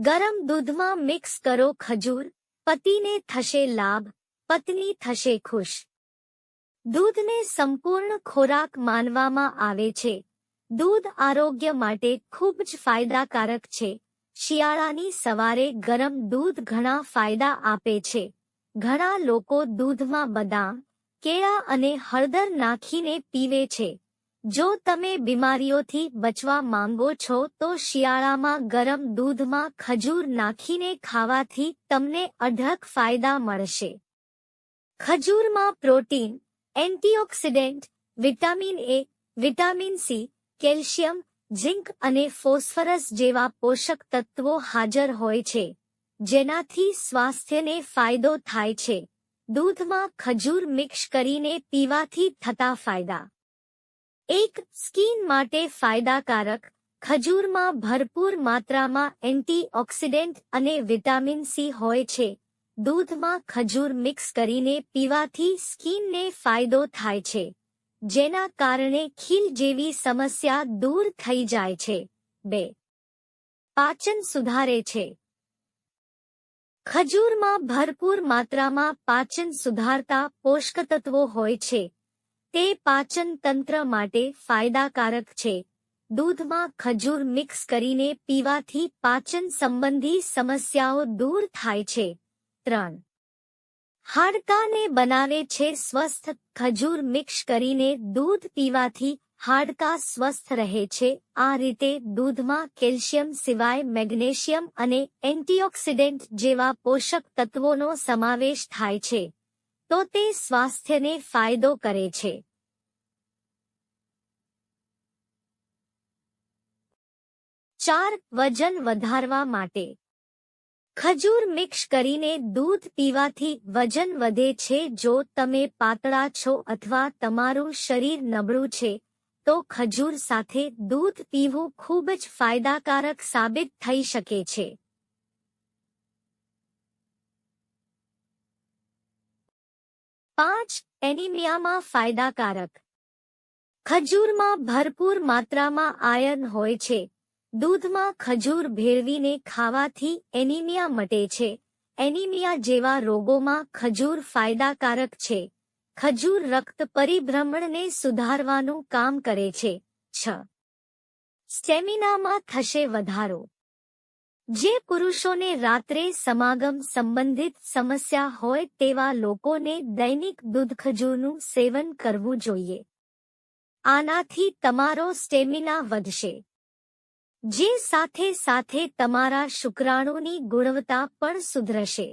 ગરમ દૂધમાં મિક્સ કરો ખજૂર, પતિને થશે લાભ, પત્ની થશે ખુશ. દૂધને સંપૂર્ણ ખોરાક માનવામાં આવે છે. દૂધ આરોગ્ય માટે ખૂબ જ ફાયદાકારક છે. શિયાળાની સવારે ગરમ દૂધ ઘણા ફાયદા આપે છે. ઘણા લોકો દૂધમાં બદામ, કેળા અને હળદર નાખીને પીવે છે. જો તમે બીમારીઓથી બચવા માંગો છો, તો શિયાળામાં ગરમ દૂધમાં ખજૂર નાખીને ખાવાથી તમને અઢળક ફાયદા મળશે. ખજૂરમાં protein, antioxidant, vitamin A, vitamin C, calcium, zinc અને ફોસ્ફરસ જેવા પોષક તત્વો હાજર હોય છે, જેનાથી સ્વાસ્થ્યને ફાયદો થાય છે. દૂધમાં ખજૂર મિક્સ કરીને પીવાથી થતા ફાયદા. એક સ્કીન માટે ફાયદાકારક, ખજૂરમાં ભરપૂર માત્રામાં એન્ટીઓક્સિડન્ટ અને વિટામિન સી હોય છે. દૂધમાં ખજૂર મિક્સ કરીને પીવાથી સ્કીનને ફાયદો થાય છે, જેના કારણે ખીલ જેવી સમસ્યા દૂર થઈ જાય છે. બે. પાચન સુધારે છે. ખજૂરમાં ભરપૂર માત્રામાં પાચન સુધારતા પોષક તત્વો હોય છે. તે પાચન તંત્ર માટે ફાયદાકારક છે. દૂધમાં ખજૂર મિક્સ કરીને પીવાથી પાચન સંબંધી સમસ્યાઓ દૂર થાય છે. ત્રણ. હાડકાને બનાવે છે સ્વસ્થ ખજૂર મિક્સ કરીને દૂધ પીવાથી હાડકા સ્વસ્થ રહે છે. આ રીતે દૂધમાં કેલ્શિયમ સિવાય મેગ્નેશિયમ અને એન્ટીઓક્સિડન્ટ જેવા પોષક તત્વોનો સમાવેશ થાય છે. તો તે સ્વાસ્થ્યને ફાયદો કરે છે. ચાર વજન વધારવા માટે. ખજૂર મિક્સ કરીને દૂધ પીવાથી વજન વધે છે. જો તમે પાતળા છો અથવા તમારું શરીર નબળું છે, તો ખજૂર સાથે દૂધ પીવું ખૂબ જ ફાયદાકારક સાબિત થઈ શકે છે. પાંચ, એનિમિયામાં ફાયદાકારક. ખજૂરમાં ભરપૂર માત્રામાં આયર્ન હોય છે. દૂધમાં ખજૂર ભેળવીને ખાવાથી એનિમિયા મટે છે. એનિમિયા જેવા રોગોમાં ખજૂર ફાયદાકારક છે. ખજૂર રક્ત પરિભ્રમણને સુધારવાનું કામ કરે છે. છ. સ્ટેમિનામાં થશે વધારો. જે પુરુષોને રાત્રે સમાગમ સંબંધિત સમસ્યા હોય તેવા લોકોને દૈનિક દૂધ ખજૂરનું સેવન કરવું જોઈએ. આનાથી તમારો સ્ટેમિના વધશે. જે સાથે સાથે તમારા શુક્રાણુની ગુણવત્તા પણ સુધરશે.